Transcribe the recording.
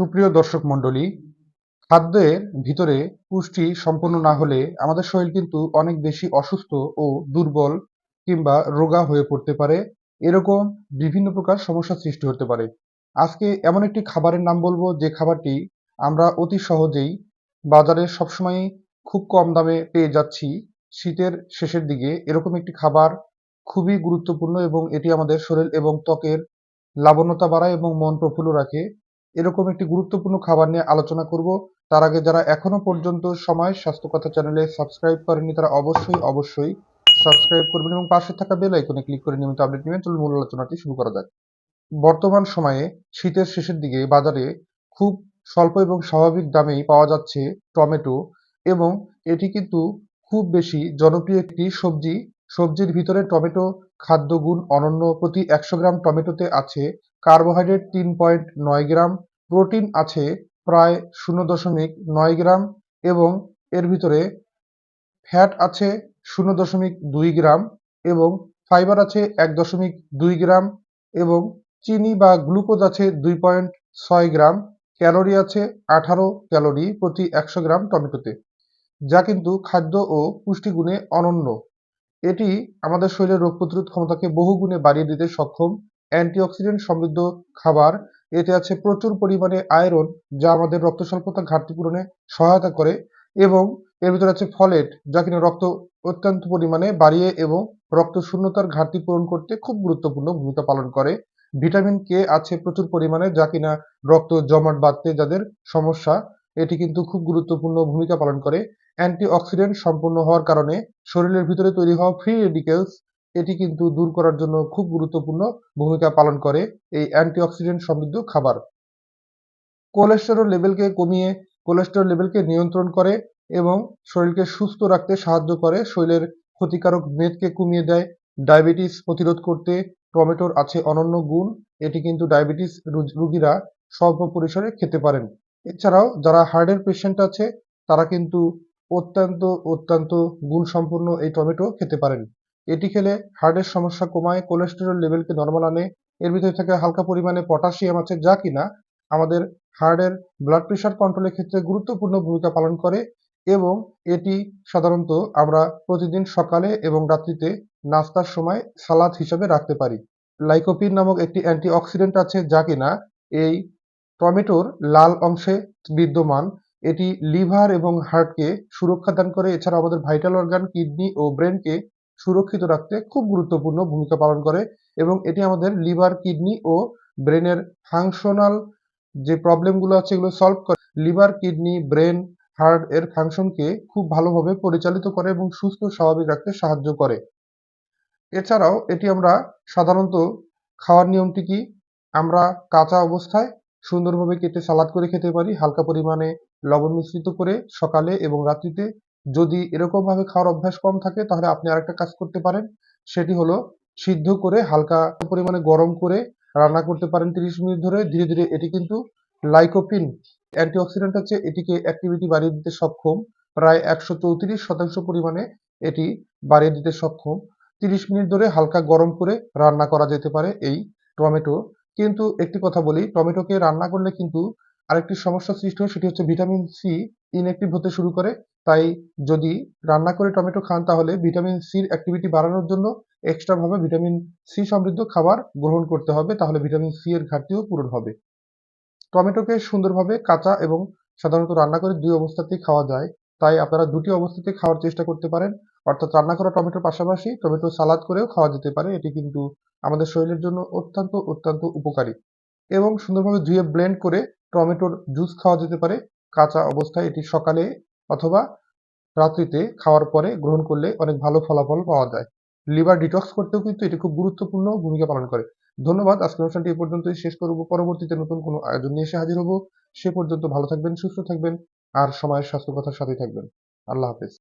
সুপ্রিয় দর্শক মণ্ডলী, খাদ্যের ভিতরে পুষ্টি সম্পূর্ণ না হলে আমাদের শরীর কিন্তু অনেক বেশি অসুস্থ ও দুর্বল কিংবা রোগা হয়ে পড়তে পারে। এরকম বিভিন্ন প্রকার সমস্যার সৃষ্টি হতে পারে। আজকে এমন একটি খাবারের নাম বলব, যে খাবারটি আমরা অতি সহজেই বাজারে সবসময় খুব কম দামে পেয়ে যাচ্ছি। শীতের শেষের দিকে এরকম একটি খাবার খুবই গুরুত্বপূর্ণ এবং এটি আমাদের শরীর এবং ত্বকের লাবণ্যতা বাড়ায় এবং মন প্রফুল্ল রাখে। এরকম একটি গুরুত্বপূর্ণ খাবার নিয়ে আলোচনা করব। তার আগে যারা এখনও পর্যন্ত সময় স্বাস্থ্য কথা চ্যানেলে সাবস্ক্রাইব করেনি তারা অবশ্যই অবশ্যই সাবস্ক্রাইব করবেন এবং পাশে থাকা বেল আইকনে ক্লিক করে নিয়মিত আপডেট নেবেন। চলুন মূল আলোচনাটি শুরু করা যাক। বর্তমান সময়ে শীতের শেষের দিকে বাজারে খুব স্বল্প এবং স্বাভাবিক দামেই পাওয়া যাচ্ছে টমেটো এবং এটি কিন্তু খুব বেশি জনপ্রিয় একটি সবজি সবজির ভিতরে টমেটো খাদ্য গুণ অনন্য প্রতি একশো গ্রাম টমেটোতে আছে কার্বোহাইড্রেট তিন পয়েন্ট নয় গ্রাম, প্রোটিন আছে প্রায় শূন্য দশমিক নয় গ্রাম এবং এর ভিতরে ফ্যাট আছে শূন্য দশমিক দুই গ্রাম এবং ফাইবার আছে এক দশমিক দুই গ্রাম এবং চিনি বা গ্লুকোজ আছে দুই পয়েন্ট ছয় গ্রাম, ক্যালোরি আছে আঠারো ক্যালোরি প্রতি একশো গ্রাম টমেটোতে, যা কিন্তু খাদ্য ও পুষ্টিগুণে অনন্য। এটি আমাদের শরীরের রোগ প্রতিরোধ ক্ষমতাকে বহুগুণে বাড়িয়ে দিতে সক্ষম। অ্যান্টিঅক্সিডেন্ট সমৃদ্ধ খাবার। এতে আছে প্রচুর পরিমাণে আয়রন, যা আমাদের রক্ত স্বল্পতা ঘাটতি পূরণে সহায়তা করে এবং এর ভিতরে আছে ফলেট, যা কিনা রক্ত অত্যন্ত পরিমাণে বাড়িয়ে এবং রক্ত শূন্যতার ঘাটতি পূরণ করতে খুব গুরুত্বপূর্ণ ভূমিকা পালন করে। ভিটামিন কে আছে প্রচুর পরিমাণে, যা কিনা রক্ত জমাট বাঁধতে যাদের সমস্যা, এটি কিন্তু খুব গুরুত্বপূর্ণ ভূমিকা পালন করে। অ্যান্টিঅক্সিডেন্ট সম্পূর্ণ হওয়ার কারণে শরীরের ভিতরে তৈরি হওয়া ফ্রি রেডিকেলস এটি কিন্তু দূর করার জন্য খুব গুরুত্বপূর্ণ ভূমিকা পালন করে এই অ্যান্টিঅক্সিডেন্ট সমৃদ্ধ খাবার। কোলেস্টেরল লেভেলকে কমিয়ে কোলেস্টেরল লেভেলকে নিয়ন্ত্রণ করে এবং শরীরকে সুস্থ রাখতে সাহায্য করে, শরীরের ক্ষতিকারক মেদকে কমিয়ে দেয় ডায়াবেটিস প্রতিরোধ করতে টমেটোর আছে অনন্য গুণ, এটি কিন্তু ডায়াবেটিস রুগীরা স্বল্প পরিসরে খেতে পারেন। এছাড়াও যারা হার্টের পেশেন্ট আছে, তারা কিন্তু অত্যন্ত অত্যন্ত গুণসম্পন্ন এই টমেটো খেতে পারেন। এটি খেলে হার্টের সমস্যা কমায়, কোলেস্টেরল লেভেলকে নর্মাল আনে, এর ভিতরে থাকে হালকা পরিমাণে পটাশিয়াম আছে যা কিনা আমাদের হার্টের ব্লাড প্রেশার কন্ট্রোলের ক্ষেত্রে গুরুত্বপূর্ণ ভূমিকা পালন করে এবং এটি সাধারণত আমরা প্রতিদিন সকালে এবং রাত্রিতে নাস্তার সময় সালাদ হিসাবে রাখতে পারি। লাইকোপিন নামক একটি অ্যান্টিঅক্সিডেন্ট আছে যা কিনা এই টমেটোর লাল অংশে বিদ্যমান। এটি লিভার এবং হার্টকে সুরক্ষা দান করে। এছাড়া আমাদের ভাইটাল অর্গান, কিডনি ও ব্রেনকে সুরক্ষিত রাখতে খুব গুরুত্বপূর্ণ ভূমিকা পালন করে এবং এটি আমাদের লিভার, কিডনি ও ব্রেনের ফাংশনাল যে প্রবলেমগুলো আছে এগুলো সলভ করে। লিভার, কিডনি, ব্রেন, হার্ট এর ফাংশনকে খুব ভালোভাবে পরিচালিত করে এবং সুস্থ, স্বাভাবিক রাখতে সাহায্য করে। এছাড়াও এটি আমরা সাধারণত খাওয়ার নিয়মটি কি? আমরা কাঁচা অবস্থায় সুন্দরভাবে কেটে সালাদ করে খেতে পারি, হালকা পরিমাণে লবণ মিশ্রিত করে সকালে এবং রাত্রিতে। যদি এরকমভাবে খাওয়ার অভ্যাস কম থাকে, তাহলে আপনি আরেকটা কাজ করতে পারেন। সেটি হলো সিদ্ধ করে হালকা পরিমাণে গরম করে রান্না করতে পারেন তিরিশ মিনিট ধরে। ধীরে ধীরে এটি কিন্তু লাইকোপিন, অ্যান্টিঅক্সিডেন্ট হচ্ছে এটিকে অ্যাক্টিভিটি বাড়িয়ে দিতে সক্ষম। প্রায় একশো চৌত্রিশ শতাংশ পরিমাণে এটি বাড়িয়ে দিতে সক্ষম। তিরিশ মিনিট ধরে হালকা গরম করে রান্না করা যেতে পারে এই টমেটো কিন্তু একটি কথা বলি টমেটোকে রান্না করলে কিন্তু আরেকটি সমস্যা সৃষ্টি হয়, সেটি হচ্ছে ভিটামিন সি ইনঅ্যাক্টিভ হতে শুরু করে। তাই যদি রান্না করে টমেটো খান, তাহলে ভিটামিন সির অ্যাক্টিভিটি বাড়ানোর জন্য এক্সট্রাভাবে ভিটামিন সি সমৃদ্ধ খাবার গ্রহণ করতে হবে, তাহলে ভিটামিন সি এর ঘাটতিও পূরণ হবে। টমেটোকে সুন্দরভাবে কাঁচা এবং সাধারণত রান্না করে দুই অবস্থাতেই খাওয়া যায়। তাই আপনারা দুটি অবস্থাতে খাওয়ার চেষ্টা করতে পারেন। অর্থাৎ রান্না করা টমেটোর পাশাপাশি টমেটো সালাদ করেও খাওয়া যেতে পারে, এটি কিন্তু আমাদের শরীরের জন্য অত্যন্ত অত্যন্ত উপকারী এবং সুন্দরভাবে ধুয়ে ব্লেন্ড করে টমেটোর জুস খাওয়া যেতে পারে। কাঁচা অবস্থায় এটি সকালে অথবা রাত্রিতে খাওয়ার পরে গ্রহণ করলে অনেক ভালো ফলাফল পাওয়া যায়। লিভার ডিটক্স করতেও কিন্তু এটি খুব গুরুত্বপূর্ণ ভূমিকা পালন করে। ধন্যবাদ, আজকের অনুষ্ঠানটি এই পর্যন্তই শেষ করব। পরবর্তীতে নতুন কোনো আয়োজন নিয়ে এসে হাজির হব। সে পর্যন্ত ভালো থাকবেন, সুস্থ থাকবেন, আর সময়ের স্বাস্থ্য কথার সাথে থাকবেন। আল্লাহ হাফেজ।